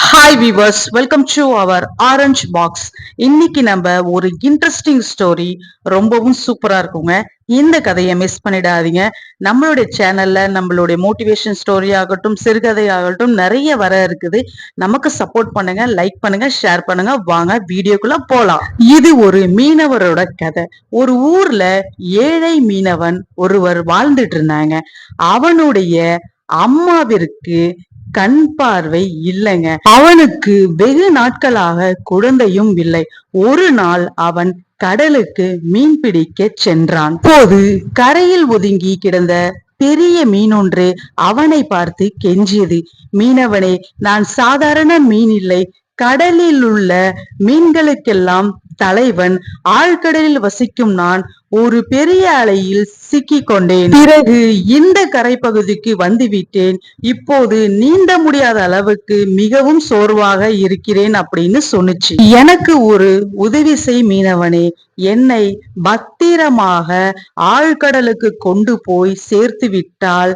Hi viewers welcome to our orange box இன்னைக்கு நம்ம ஒரு இன்ட்ரெஸ்டிங் ஸ்டோரி ரொம்பவும் சூப்பரா இருக்குங்க. இந்த கதையை மிஸ் பண்ணிடாதீங்க. நம்மளுடைய சேனல்ல நம்மளுடைய மோட்டிவேஷன் ஸ்டோரி ஆகட்டும் சிறுகதை ஆகட்டும் நிறைய வர இருக்குது. நமக்கு சப்போர்ட் பண்ணுங்க லைக் பண்ணுங்க ஷேர் பண்ணுங்க. வாங்க வீடியோக்குள்ள போலாம். இது ஒரு மீனவரோட கதை. ஒரு ஊர்ல ஏழை மீனவன் ஒருவர் வாழ்ந்துட்டு இருந்தாங்க. அவனுடைய அம்மாவிற்கு கண் பார்வை இல்லைங்க. அவனுக்கு வெகு நாட்களாக குழந்தையும் இல்லை. ஒரு நாள் அவன் கடலுக்கு மீன் பிடிக்க சென்றான். போது கரையில் ஒதுங்கி கிடந்த பெரிய மீனொன்று அவனை பார்த்து கெஞ்சியது. மீனவனே நான் சாதாரண மீன் இல்லை. கடலில் உள்ள மீன்களுக்கெல்லாம் தலைவன் ஆழ்கடலில் வசிக்கும் நான் ஒரு பெரிய அலையில் சிக்கி கொண்டேன் பிறகு இந்த கரை பகுதிக்கு வந்துவிட்டேன். இப்போது நீந்த முடியாத அளவுக்கு மிகவும் சோர்வாக இருக்கிறேன் அப்படின்னு சொன்னுச்சு. எனக்கு ஒரு உதவி செய் மீனவனே. என்னை பத்திரமாக ஆழ்கடலுக்கு கொண்டு போய் சேர்த்து விட்டால்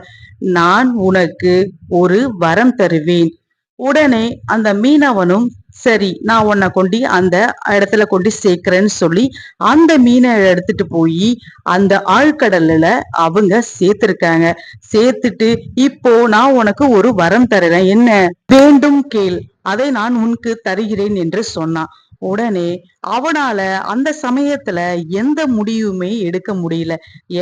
நான் உனக்கு ஒரு வரம் தருவேன். உடனே அந்த மீனவனும் சரி நான் உன்னை கொண்டு அந்த இடத்துல கொண்டு சேர்க்கிறேன்னு சொல்லி அந்த மீனை எடுத்துட்டு போய் அந்த ஆழ்கடல்ல அவங்க சேர்த்திருக்காங்க. சேர்த்துட்டு இப்போ நான் உனக்கு ஒரு வரம் தருறேன். என்ன? வேண்டும் கேள். அதை நான் உனக்கு தருகிறேன் என்று சொன்னான். உடனே அவனால அந்த சமயத்துல எந்த முடிவுமே எடுக்க முடியல.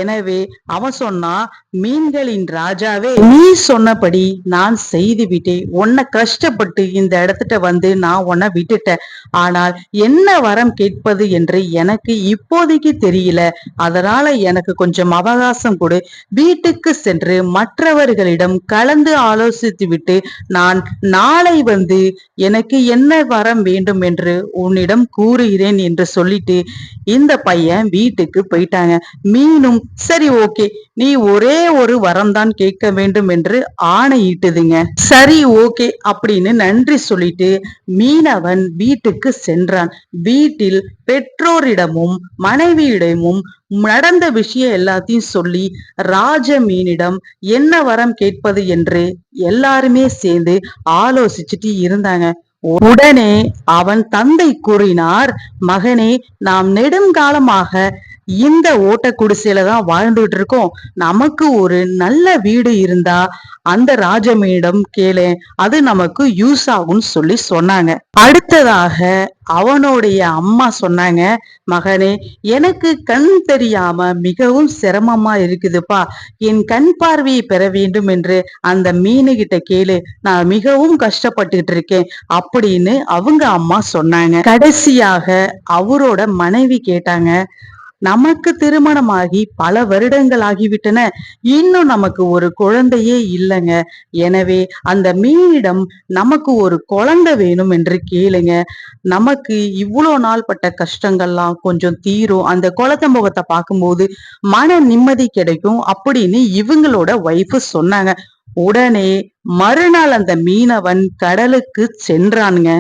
எனவே அவன் சொன்னா மீன்களின் ராஜாவே நீ சொன்னபடி நான் செய்து விட்டேன் உன்னை கஷ்டப்பட்டு இந்த இடத்துட்ட வந்து நான் உன்னை விட்டுட்டேன். ஆனால் என்ன வரம் கேட்பது என்று எனக்கு இப்போதைக்கு தெரியல. அதனால எனக்கு கொஞ்சம் அவகாசம் கொடு. வீட்டுக்கு சென்று மற்றவர்களிடம் கலந்து ஆலோசித்து விட்டு நான் நாளை வந்து எனக்கு என்ன வரம் வேண்டும் என்று உன்னிடம் கூறுகிறேன். என்று சொல்லிட்டு இந்த பையன் வீட்டுக்கு போயிட்டாங்க. மீனும் சரி ஓகே. நீ ஒரே ஒரு வரம் தான் கேட்க வேண்டும் என்று ஆணையிட்டுதுங்க. சரி ஓகே அப்படின்னு நன்றி சொல்லிட்டு மீனவன் வீட்டுக்கு சென்றான். வீட்டில் பெற்றோரிடமும் மனைவியிடமும் நடந்த விஷயம் எல்லாத்தையும் சொல்லி ராஜ மீனிடம் என்ன வரம் கேட்பது? என்று எல்லாருமே சேர்ந்து ஆலோசிச்சுட்டு இருந்தாங்க. உடனே அவன் தந்தை கூறினார் மகனே நாம் நெடுங்காலமாக இந்த ஓட்ட குடிசையில தான் வாழ்ந்துட்டு இருக்கோம். நமக்கு ஒரு நல்ல வீடு இருந்தா அந்த ராஜமீனிடம் கேளு அது நமக்கு யூஸ் ஆகும்னு சொல்லி சொன்னாங்க. அடுத்ததாக அவனுடைய அம்மா சொன்னாங்க மகனே எனக்கு கண் தெரியாம மிகவும் சிரமமா இருக்குதுப்பா. என் கண் பார்வையை பெற வேண்டும் என்று அந்த மீனுகிட்ட கேளு. நான் மிகவும் கஷ்டப்பட்டுகிட்டு இருக்கேன் அப்படின்னு அவங்க அம்மா சொன்னாங்க. கடைசியாக அவரோட மனைவி கேட்டாங்க நமக்கு திருமணமாகி பல வருடங்கள் ஆகிவிட்டன. இன்னும் நமக்கு ஒரு குழந்தையே இல்லைங்க. எனவே அந்த மீனிடம் நமக்கு ஒரு குழந்தை வேணும் என்று கேளுங்க. நமக்கு இவ்வளோ நாள் பட்ட கஷ்டங்கள்லாம் கொஞ்சம் தீரும். அந்த குழந்தை முகத்தை பார்க்கும்போது மன நிம்மதி கிடைக்கும் அப்படின்னு இவங்களோட ஒய்ஃபு சொன்னாங்க. உடனே மறுநாள் அந்த மீனவன் கடலுக்கு சென்றானுங்க.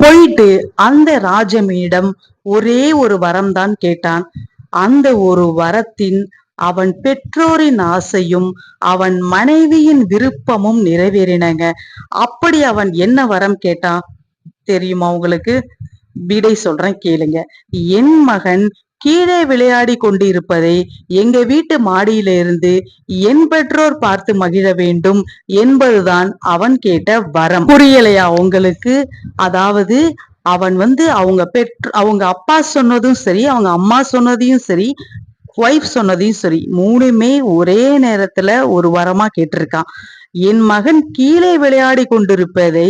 போயிட்டு அந்த ராஜமீனிடம் ஒரே ஒரு வரம் தான் கேட்டான். அந்த ஒரு வரத்தின் அவன் பெற்றோரின் ஆசையும் அவன் மனைவியின் விருப்பமும் நிறைவேறினங்க. அப்படி அவன் என்ன வரம் கேட்டான்? தெரியுமா உங்களுக்கு? விடை சொல்றேன் கேளுங்க. என் மகன் கீழே விளையாடி கொண்டு இருப்பதை எங்க வீட்டு மாடியில இருந்து என் பெற்றோர் பார்த்து மகிழ வேண்டும் என்பதுதான் அவன் கேட்ட வரம். புரியலையா உங்களுக்கு? அதாவது அவன் வந்து அவங்க பெற்று அவங்க அப்பா சொன்னதும் சரி அவங்க அம்மா சொன்னதையும் சரி ஒய்ஃப் சொன்னதையும் சரி மூணுமே ஒரே நேரத்துல ஒரு வரமா கேட்டிருக்கான். என் மகன் கீழே விளையாடி கொண்டிருப்பதை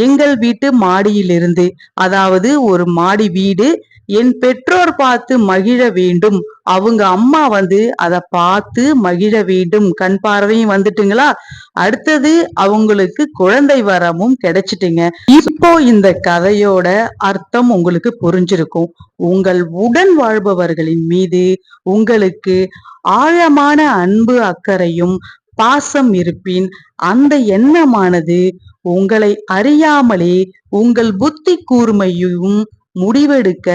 எங்கள் வீட்டு மாடியிலிருந்து அதாவது ஒரு மாடி வீடு என் பெற்றோர் பார்த்து மகிழ வேண்டும். அவங்க அம்மா வந்து அதை பார்த்து மகிழ வேண்டும். கண் பார்வையும் வந்துட்டுங்களா? அடுத்தது அவங்களுக்கு குழந்தை வரமும் கிடைச்சிட்டுங்க. இப்போ இந்த கதையோட அர்த்தம் உங்களுக்கு புரிஞ்சிருக்கும். உங்கள் உடன் வாழ்பவர்களின் மீது உங்களுக்கு ஆழமான அன்பு அக்கறையும் பாசம் இருப்பின் அந்த எண்ணமானது உங்களை அறியாமலே உங்கள் புத்தி கூர்மையும் முடிவெடுக்க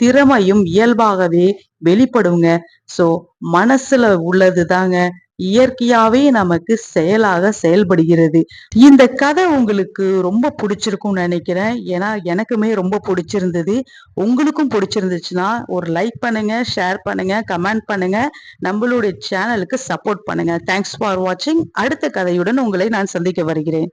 திறமையும் இயல்பாகவே வெளிப்படுங்க. சோ மனசுல உள்ளது தாங்க இயற்கையாவே நமக்கு செயலாக செயல்படுகிறது. இந்த கதை உங்களுக்கு ரொம்ப பிடிச்சிருக்கும்னு நினைக்கிறேன். ஏன்னா எனக்குமே ரொம்ப பிடிச்சிருந்தது. உங்களுக்கும் பிடிச்சிருந்துச்சுன்னா ஒரு லைக் பண்ணுங்க ஷேர் பண்ணுங்க கமெண்ட் பண்ணுங்க. நம்மளுடைய சேனலுக்கு சப்போர்ட் பண்ணுங்க. தேங்க்ஸ் ஃபார் வாட்சிங் அடுத்த கதையுடன் உங்களை நான் சந்திக்க வருகிறேன்.